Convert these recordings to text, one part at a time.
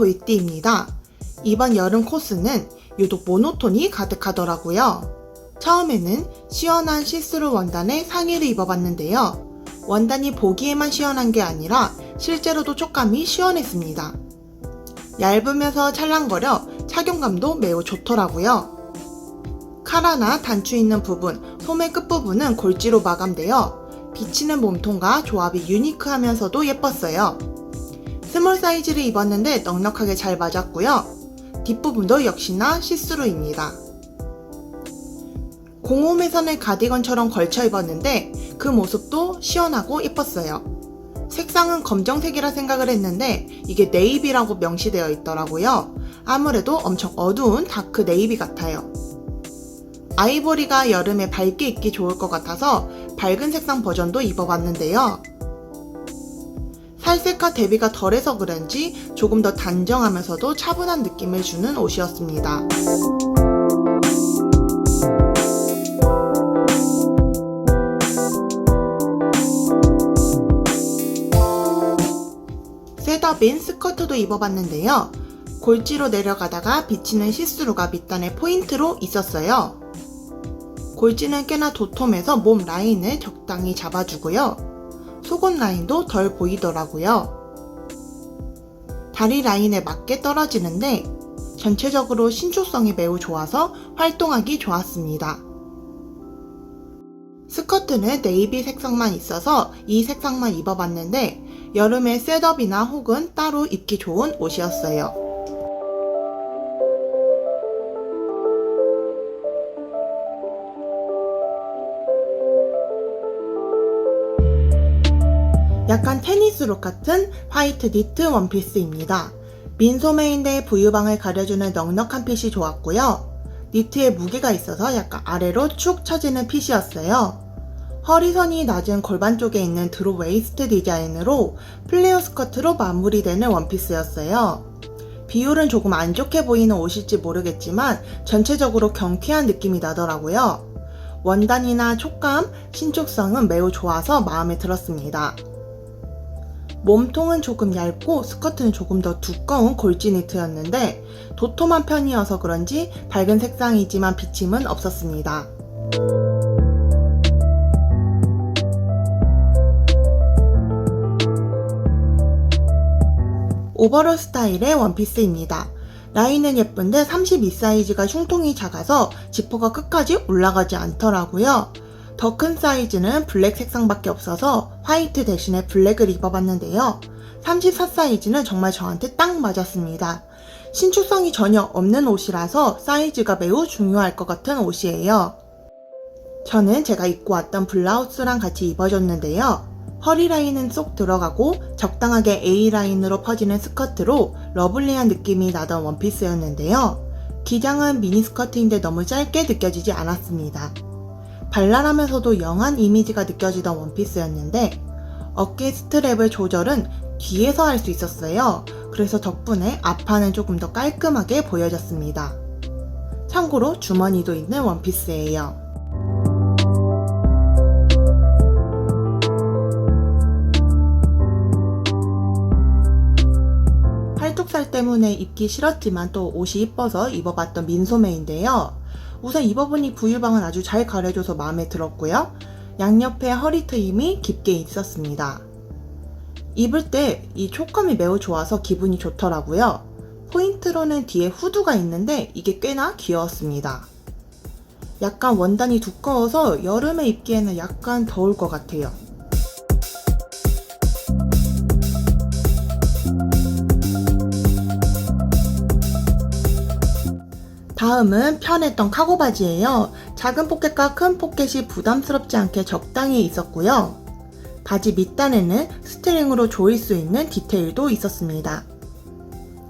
보이띠입니다. 이번 여름 코스는 유독 모노톤이 가득하더라고요. 처음에는 시원한 시스루 원단의 상의를 입어봤는데요. 원단이 보기에만 시원한 게 아니라 실제로도 촉감이 시원했습니다. 얇으면서 찰랑거려 착용감도 매우 좋더라고요. 카라나 단추 있는 부분, 소매 끝부분은 골지로 마감되어 비치는 몸통과 조합이 유니크하면서도 예뻤어요. 스몰 사이즈를 입었는데 넉넉하게 잘 맞았고요. 뒷부분도 역시나 시스루입니다. 공홈에서는 가디건처럼 걸쳐 입었는데 그 모습도 시원하고 예뻤어요. 색상은 검정색이라 생각을 했는데 이게 네이비라고 명시되어 있더라고요. 아무래도 엄청 어두운 다크 네이비 같아요. 아이보리가 여름에 밝게 입기 좋을 것 같아서 밝은 색상 버전도 입어봤는데요. 살색과 대비가 덜해서 그런지 조금 더 단정하면서도 차분한 느낌을 주는 옷이었습니다. 셋업인 스커트도 입어봤는데요. 골지로 내려가다가 비치는 시스루가 밑단에 포인트로 있었어요. 골지는 꽤나 도톰해서 몸 라인을 적당히 잡아주고요. 속옷 라인도 덜 보이더라고요. 다리 라인에 맞게 떨어지는데 전체적으로 신축성이 매우 좋아서 활동하기 좋았습니다. 스커트는 네이비 색상만 있어서 이 색상만 입어봤는데 여름에 셋업이나 혹은 따로 입기 좋은 옷이었어요. 테니스룩 같은 화이트 니트 원피스입니다. 민소매인데 부유방을 가려주는 넉넉한 핏이 좋았고요. 니트에 무게가 있어서 약간 아래로 축 처지는 핏이었어요. 허리선이 낮은 골반 쪽에 있는 드롭 웨이스트 디자인으로 플레어 스커트로 마무리되는 원피스였어요. 비율은 조금 안 좋게 보이는 옷일지 모르겠지만 전체적으로 경쾌한 느낌이 나더라고요. 원단이나 촉감, 신축성은 매우 좋아서 마음에 들었습니다. 몸통은 조금 얇고 스커트는 조금 더 두꺼운 골지 니트였는데 도톰한 편이어서 그런지 밝은 색상이지만 비침은 없었습니다. 오버롤 스타일의 원피스입니다. 라인은 예쁜데 32 사이즈가 흉통이 작아서 지퍼가 끝까지 올라가지 않더라고요. 더 큰 사이즈는 블랙 색상밖에 없어서 화이트 대신에 블랙을 입어봤는데요. 34 사이즈는 정말 저한테 딱 맞았습니다. 신축성이 전혀 없는 옷이라서 사이즈가 매우 중요할 것 같은 옷이에요. 저는 제가 입고 왔던 블라우스랑 같이 입어줬는데요. 허리 라인은 쏙 들어가고 적당하게 A라인으로 퍼지는 스커트로 러블리한 느낌이 나던 원피스였는데요. 기장은 미니스커트인데 너무 짧게 느껴지지 않았습니다. 발랄하면서도 영한 이미지가 느껴지던 원피스였는데 어깨 스트랩의 조절은 뒤에서 할 수 있었어요. 그래서 덕분에 앞판은 조금 더 깔끔하게 보여졌습니다. 참고로 주머니도 있는 원피스예요. 팔뚝살 때문에 입기 싫었지만 또 옷이 이뻐서 입어봤던 민소매인데요. 우선 입어보니 부유방은 아주 잘 가려줘서 마음에 들었고요. 양옆에 허리 트임이 깊게 있었습니다. 입을 때 이 촉감이 매우 좋아서 기분이 좋더라고요. 포인트로는 뒤에 후드가 있는데 이게 꽤나 귀여웠습니다. 약간 원단이 두꺼워서 여름에 입기에는 약간 더울 것 같아요. 다음은 편했던 카고 바지예요. 작은 포켓과 큰 포켓이 부담스럽지 않게 적당히 있었고요. 바지 밑단에는 스트링으로 조일 수 있는 디테일도 있었습니다.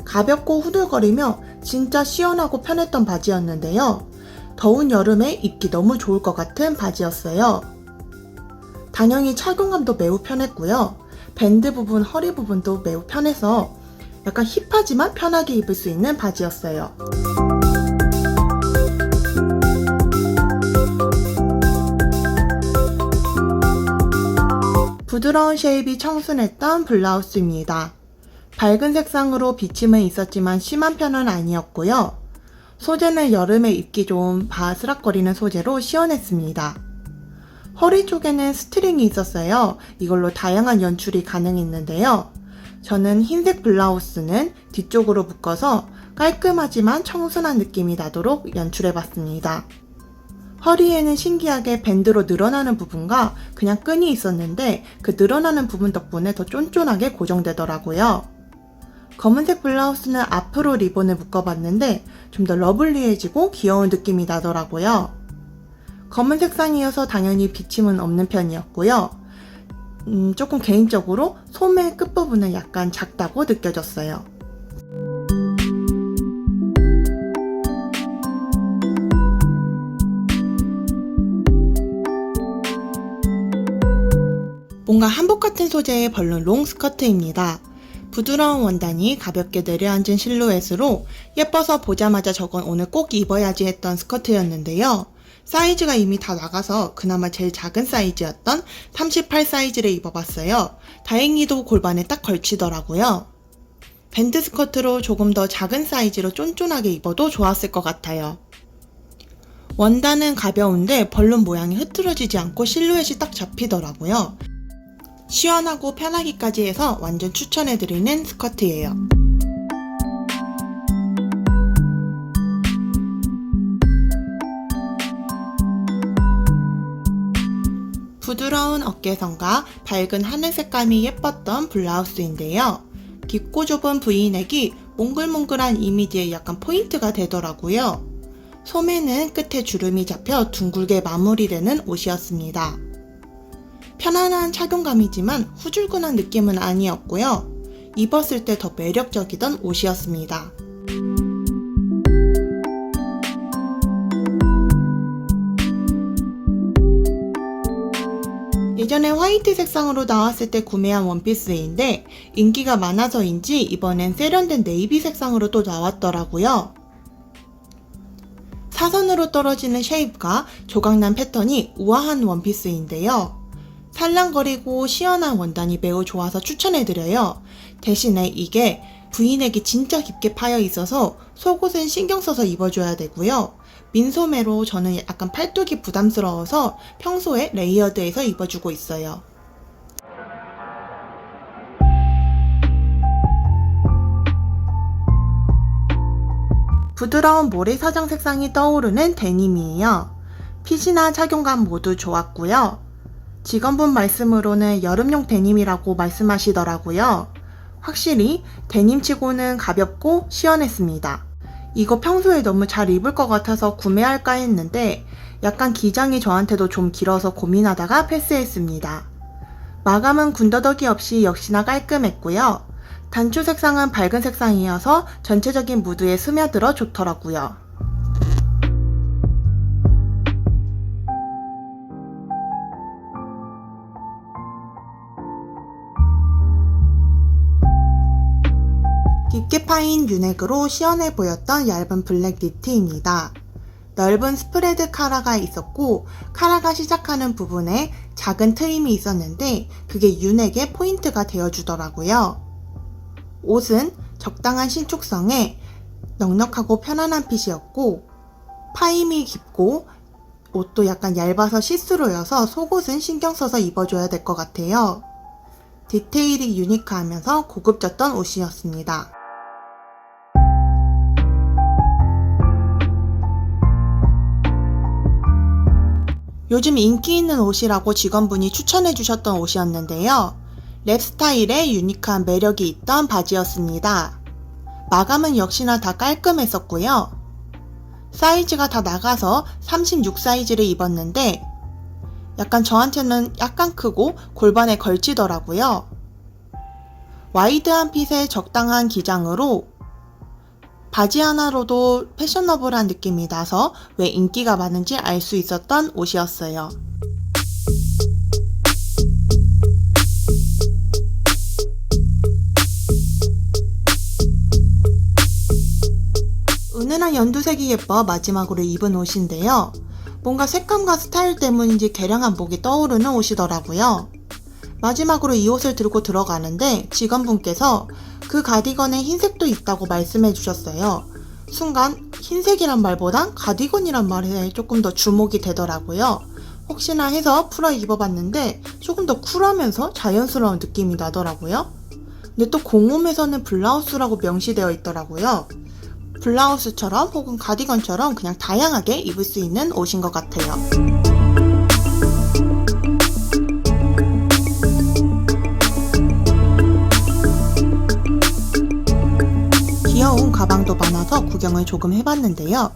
가볍고 후들거리며 진짜 시원하고 편했던 바지였는데요. 더운 여름에 입기 너무 좋을 것 같은 바지였어요. 단영이 착용감도 매우 편했고요. 밴드 부분, 허리 부분도 매우 편해서 약간 힙하지만 편하게 입을 수 있는 바지였어요. 부드러운 쉐입이 청순했던 블라우스입니다. 밝은 색상으로 비침은 있었지만 심한 편은 아니었고요. 소재는 여름에 입기 좋은 바스락거리는 소재로 시원했습니다. 허리 쪽에는 스트링이 있었어요. 이걸로 다양한 연출이 가능했는데요. 저는 흰색 블라우스는 뒤쪽으로 묶어서 깔끔하지만 청순한 느낌이 나도록 연출해봤습니다. 허리에는 신기하게 밴드로 늘어나는 부분과 그냥 끈이 있었는데 그 늘어나는 부분 덕분에 더 쫀쫀하게 고정되더라고요. 검은색 블라우스는 앞으로 리본을 묶어봤는데 좀 더 러블리해지고 귀여운 느낌이 나더라고요. 검은 색상이어서 당연히 비침은 없는 편이었고요. 음, 조금 개인적으로 소매 끝부분은 약간 작다고 느껴졌어요. 뭔가 한복 같은 소재의 벌룬 롱 스커트입니다. 부드러운 원단이 가볍게 내려앉은 실루엣으로 예뻐서 보자마자 저건 오늘 꼭 입어야지 했던 스커트였는데요. 사이즈가 이미 다 나가서 그나마 제일 작은 사이즈였던 38 사이즈를 입어봤어요. 다행히도 골반에 딱 걸치더라고요. 밴드 스커트로 조금 더 작은 사이즈로 쫀쫀하게 입어도 좋았을 것 같아요. 원단은 가벼운데 벌룬 모양이 흐트러지지 않고 실루엣이 딱 잡히더라고요. 시원하고 편하기까지 해서 완전 추천해드리는 스커트예요. 부드러운 어깨선과 밝은 하늘 색감이 예뻤던 블라우스인데요. 깊고 좁은 브이넥이 몽글몽글한 이미지에 약간 포인트가 되더라고요. 소매는 끝에 주름이 잡혀 둥글게 마무리되는 옷이었습니다. 편안한 착용감이지만 후줄근한 느낌은 아니었고요. 입었을 때 더 매력적이던 옷이었습니다. 예전에 화이트 색상으로 나왔을 때 구매한 원피스인데 인기가 많아서인지 이번엔 세련된 네이비 색상으로 또 나왔더라고요. 사선으로 떨어지는 쉐입과 조각난 패턴이 우아한 원피스인데요. 살랑거리고 시원한 원단이 매우 좋아서 추천해드려요. 대신에 이게 브이넥이 진짜 깊게 파여 있어서 속옷은 신경 써서 입어줘야 되고요. 민소매로 저는 약간 팔뚝이 부담스러워서 평소에 레이어드해서 입어주고 있어요. 부드러운 모래 사장 색상이 떠오르는 데님이에요. 핏이나 착용감 모두 좋았고요. 직원분 말씀으로는 여름용 데님이라고 말씀하시더라고요. 확실히 데님치고는 가볍고 시원했습니다. 이거 평소에 너무 잘 입을 것 같아서 구매할까 했는데 약간 기장이 저한테도 좀 길어서 고민하다가 패스했습니다. 마감은 군더더기 없이 역시나 깔끔했고요. 단추 색상은 밝은 색상이어서 전체적인 무드에 스며들어 좋더라고요. 깊게 파인 유넥으로 시원해 보였던 얇은 블랙 니트입니다. 넓은 스프레드 카라가 있었고 카라가 시작하는 부분에 작은 트임이 있었는데 그게 유넥의 포인트가 되어주더라고요. 옷은 적당한 신축성에 넉넉하고 편안한 핏이었고 파임이 깊고 옷도 약간 얇아서 시스루여서 속옷은 신경 써서 입어줘야 될 것 같아요. 디테일이 유니크하면서 고급졌던 옷이었습니다. 요즘 인기 있는 옷이라고 직원분이 추천해 주셨던 옷이었는데요. 랩 스타일에 유니크한 매력이 있던 바지였습니다. 마감은 역시나 다 깔끔했었고요. 사이즈가 다 나가서 36 사이즈를 입었는데 약간 저한테는 약간 크고 골반에 걸치더라고요. 와이드한 핏에 적당한 기장으로 바지 하나로도 패셔너블한 느낌이 나서 왜 인기가 많은지 알 수 있었던 옷이었어요. 은은한 연두색이 예뻐 마지막으로 입은 옷인데요. 뭔가 색감과 스타일 때문인지 개량한 목이 떠오르는 옷이더라고요. 마지막으로 이 옷을 들고 들어가는데 직원분께서 그 가디건에 흰색도 있다고 말씀해 주셨어요. 순간 흰색이란 말보단 가디건이란 말에 조금 더 주목이 되더라고요. 혹시나 해서 풀어 입어봤는데 조금 더 쿨하면서 자연스러운 느낌이 나더라고요. 근데 또 공홈에서는 블라우스라고 명시되어 있더라고요. 블라우스처럼 혹은 가디건처럼 그냥 다양하게 입을 수 있는 옷인 것 같아요. 가방도 많아서 구경을 조금 해봤는데요.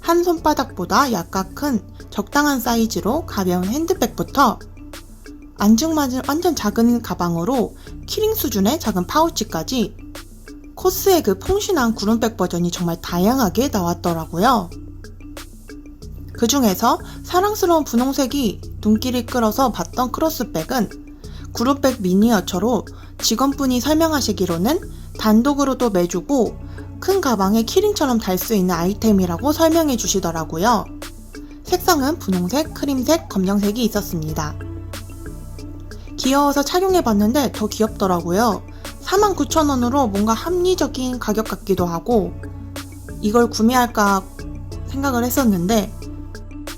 한 손바닥보다 약간 큰 적당한 사이즈로 가벼운 핸드백부터 안중맞은 완전 작은 가방으로 키링 수준의 작은 파우치까지 코스의 그 퐁신한 구름백 버전이 정말 다양하게 나왔더라고요. 그 중에서 사랑스러운 분홍색이 눈길을 끌어서 봤던 크로스백은 구름백 미니어처로 직원분이 설명하시기로는 단독으로도 매주고 큰 가방에 키링처럼 달 수 있는 아이템이라고 설명해 주시더라고요. 색상은 분홍색, 크림색, 검정색이 있었습니다. 귀여워서 착용해 봤는데 더 귀엽더라고요. 49,000원으로 뭔가 합리적인 가격 같기도 하고 이걸 구매할까 생각을 했었는데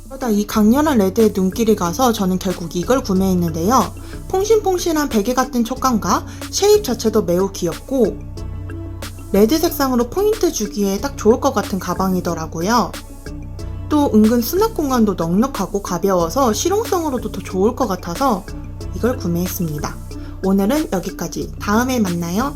그러다 이 강렬한 레드의 눈길이 가서 저는 결국 이걸 구매했는데요. 퐁신퐁신한 베개 같은 촉감과 쉐입 자체도 매우 귀엽고 레드 색상으로 포인트 주기에 딱 좋을 것 같은 가방이더라고요. 또 은근 수납 공간도 넉넉하고 가벼워서 실용성으로도 더 좋을 것 같아서 이걸 구매했습니다. 오늘은 여기까지. 다음에 만나요.